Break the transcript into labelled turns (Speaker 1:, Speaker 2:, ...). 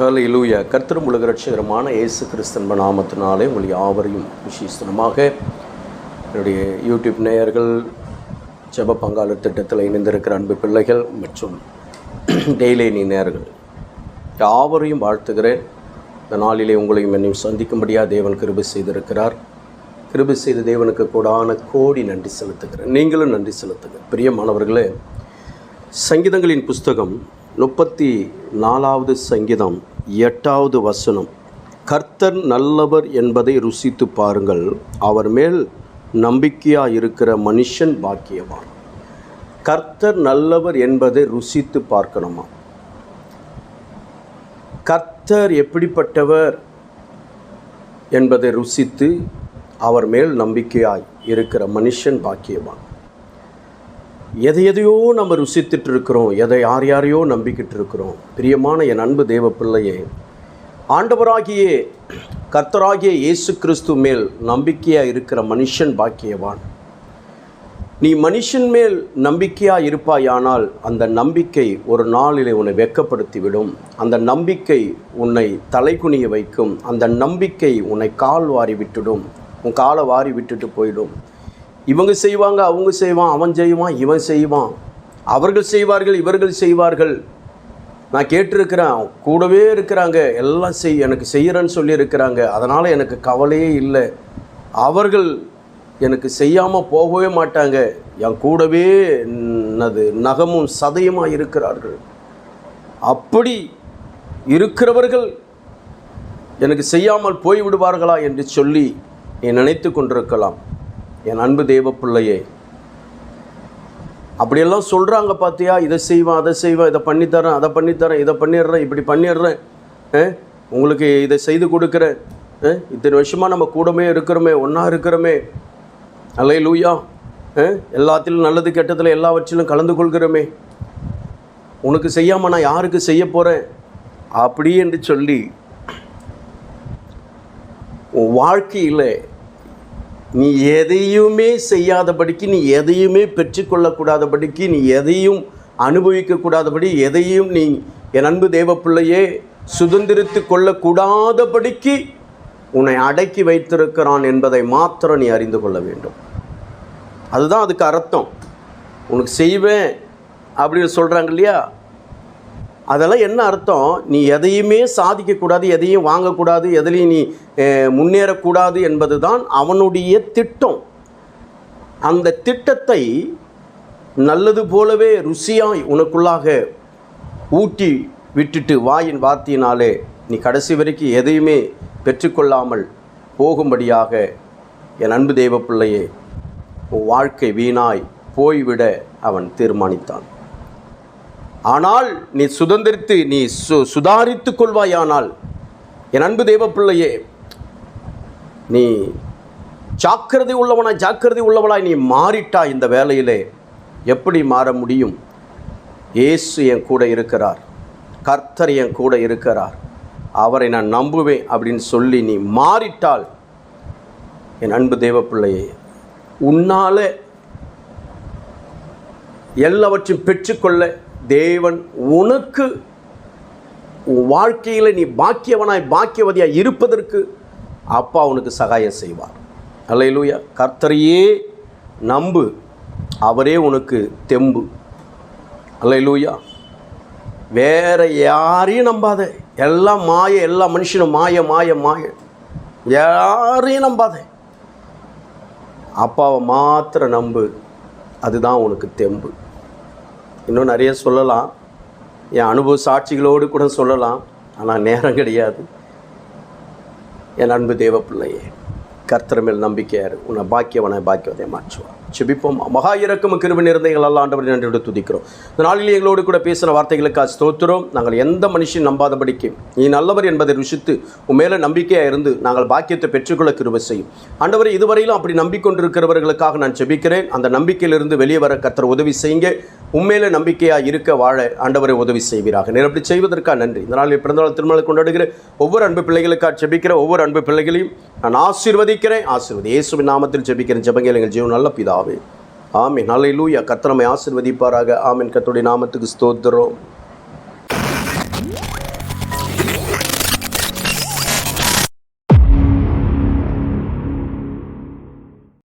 Speaker 1: ஹலை லூயா கர்த்தரும் உலக ரட்சகரமான இயேசு கிறிஸ்தன்ப நாமத்தினாலே உங்கள் யாவரையும் விசேஷமாக என்னுடைய யூடியூப் நேயர்கள் ஜெப பங்காளர் திட்டத்தில் இணைந்திருக்கிற அன்பு பிள்ளைகள் மற்றும் டெய்லி நீ நேயர்கள் யாவரையும் வாழ்த்துகிறேன். இந்த நாளிலே உங்களையும் என்னையும் சந்திக்கும்படியாக தேவன் கிருபை செய்திருக்கிறார். கிருபை செய்த தேவனுக்கு கூடான கோடி நன்றி செலுத்துகிறேன். நீங்களும் நன்றி செலுத்துங்க பிரியமானவர்களே சங்கீதங்களின் புஸ்தகம் முப்பத்தி நாலாவது சங்கீதம் எட்டாவது வசனம். கர்த்தர் நல்லவர் என்பதை ருசித்து பாருங்கள். அவர் மேல் நம்பிக்கையாக இருக்கிற மனுஷன் பாக்கியவான். கர்த்தர் நல்லவர் என்பதை ருசித்து பார்க்கணுமா? கர்த்தர் எப்படிப்பட்டவர் என்பதை ருசித்து அவர் மேல் நம்பிக்கையாய் இருக்கிற மனுஷன் பாக்கியவான். எதை எதையோ நம்ம ருசித்துட்டு இருக்கிறோம் எதை யார் யாரையோ நம்பிக்கிட்டு இருக்கிறோம் பிரியமான என் அன்பு தேவ பிள்ளையே ஆண்டவராகிய கர்த்தராகிய இயேசு கிறிஸ்து மேல் நம்பிக்கையாக இருக்கிற மனுஷன் பாக்கியவான். நீ மனுஷன் மேல் நம்பிக்கையாக இருப்பாயானால் அந்த நம்பிக்கை ஒரு நாளிலே உன்னை வெக்கப்படுத்திவிடும். அந்த நம்பிக்கை உன்னை தலைகுனிய வைக்கும். அந்த நம்பிக்கை உன்னை கால் வாரி விட்டுடும். உன் காலை வாரி விட்டுட்டு போயிடும். இவங்க செய்வாங்க அவங்க செய்வான் அவன் செய்வான் இவன் செய்வான். அவர்கள் செய்வார்கள் இவர்கள் செய்வார்கள். நான் கேட்டிருக்கிறேன் கூடவே இருக்கிறாங்க எல்லாம் செய் எனக்கு செய்கிறேன்னு சொல்லியிருக்கிறாங்க. அதனால் எனக்கு கவலையே இல்லை. அவர்கள் எனக்கு செய்யாமல் போகவே மாட்டாங்க. என் கூடவே என்னது நகமும் சதையுமாக இருக்கிறார்கள். அப்படி இருக்கிறவர்கள் எனக்கு செய்யாமல் போய் விடுவார்களா என்று சொல்லி நீ நினைத்து கொண்டிருக்கலாம். என் அன்பு தேவ பிள்ளையே அப்படியெல்லாம் சொல்கிறாங்க பார்த்தியா இதை செய்வேன் அதை செய்வேன் இதை பண்ணித்தரேன் அதை பண்ணித்தரேன் இதை பண்ணிடுறேன் இப்படி பண்ணிடுறேன். ஆ? உங்களுக்கு இதை செய்து கொடுக்குறேன். இத்தனை வருஷமாக நம்ம கூடமே இருக்கிறோமே ஒன்றா இருக்கிறோமே. அல்லை லூயா ஆ? எல்லாத்திலும் நல்லது கெட்டதில் எல்லாவற்றிலும் கலந்து கொள்கிறோமே. உனக்கு செய்யாமல் நான் யாருக்கு செய்ய போகிறேன் அப்படி என்று சொல்லி வாழ்க்கையில் நீ எதையுமே செய்யாதபடிக்கு நீ எதையுமே பெற்றுக்கொள்ளக்கூடாதபடிக்கு நீ எதையும் அனுபவிக்கக்கூடாதபடி எதையும் நீ என் அன்பு தேவ பிள்ளையே சுதந்திரித்து கொள்ளக்கூடாதபடிக்கு உன்னை அடக்கி வைத்திருக்கிறான் என்பதை மாத்திரம் நீ அறிந்து கொள்ள வேண்டும். அதுதான் அதுக்கு அர்த்தம். உனக்கு செய்வேன் அப்படின்னு சொல்கிறாங்க இல்லையா? அதெல்லாம் என்ன அர்த்தம்? நீ எதையுமே சாதிக்கக்கூடாது எதையும் வாங்கக்கூடாது எதுலேயும் நீ முன்னேறக்கூடாது என்பது தான் அவனுடைய திட்டம். அந்த திட்டத்தை நல்லது போலவே ருசியாய் உனக்குள்ளாக ஊட்டி விட்டுட்டு வாயின் வார்த்தையினாலே நீ கடைசி வரைக்கும் எதையுமே பெற்றுக்கொள்ளாமல் போகும்படியாக என் அன்பு தெய்வ பிள்ளையே வாழ்க்கை வீணாய் போய்விட அவன் தீர்மானித்தான். ஆனால் நீ சுதந்திரித்து நீ சு சுதாரித்து கொள்வாயானால் என் அன்பு தேவப்பிள்ளையே நீ ஜாக்கிரதை உள்ளவனாய் ஜாக்கிரதை உள்ளவனாய் நீ மாறிட்டா இந்த வேலையிலே எப்படி மாற முடியும்? இயேசு என் கூட இருக்கிறார். கர்த்தர் என் கூட இருக்கிறார். அவரை நான் நம்புவேன் அப்படின்னு சொல்லி நீ மாறிட்டால் என் அன்பு தேவ பிள்ளையே எல்லாவற்றையும் பெற்றுக்கொள்ள தேவன் உனக்கு வாழ்க்கையில் நீ பாக்கியவனாய் பாக்கியவதியாக இருப்பதற்கு அப்பா உனக்கு சகாயம் செய்வார். அல்லையிலூயா கர்த்தரையே நம்பு. அவரே உனக்கு தெம்பு. அல்லையிலூயா வேற யாரையும் நம்பாத. எல்லாம் மாய எல்லா மனுஷனும் மாய மாய மாய. யாரையும் நம்பாத. அப்பாவை மாத்திர நம்பு. அதுதான் உனக்கு தெம்பு. இன்னும் நிறைய சொல்லலாம். என் அனுபவ சாட்சிகளோடு கூட சொல்லலாம். ஆனால் நேரம் கிடையாது. என் அன்பு தேவ பிள்ளையே கர்த்தர் மேல் நம்பிக்கையாரு உன்னை பாக்கியவனை பாக்கியவதை மாற்றுவார். செபிப்போம் மகா இறக்கம் கிருபி நிறைந்த எங்கள் அல்ல ஆண்டவர் நன்றியோடு துதிக்கிறோம். இந்த நாளில் எங்களோடு கூட பேசுகிற வார்த்தைகளுக்காக ஸ்தோத்திரம். நாங்கள் எந்த மனுஷன் நம்பாதபடிக்கு நீ நல்லவர் என்பதை ருசித்து உன் மேலே நம்பிக்கையாக இருந்து நாங்கள் பாக்கியத்தை பெற்றுக்கொள்ள கிருபை செய்யும். ஆண்டவரை இதுவரையிலும் அப்படி நம்பிக்கொண்டிருக்கிறவர்களுக்காக நான் செபிக்கிறேன் அந்த நம்பிக்கையிலிருந்து வெளியே வர கர்த்தர் உதவி செய்யுங்க. உண்மையில நம்பிக்கையாக இருக்க வாழ ஆண்டவரை உதவி செய்வீராக. அப்படி செய்வதற்காக நன்றி. இந்த நாளில் பிறந்தநாள் திருமணம் கொண்டாடுகிற ஒவ்வொரு அன்பு பிள்ளைகளுக்காக செபிக்கிற ஒவ்வொரு அன்பு பிள்ளைகளையும் நான் ஆசீர்வதிக்கிறேன். ஆசீர்வதி இயேசுவின் நாமத்தில் ஜெபிக்கிறேன் ஜெபங்கள் எங்கள் ஜீவன் நல்ல பிதாவே. ஆமீன். நல்ல லூயா கத்தனமை ஆசீர்வதிப்பாராக. ஆமீன். கத்துடைய நாமத்துக்கு ஸ்தோத்திரம்.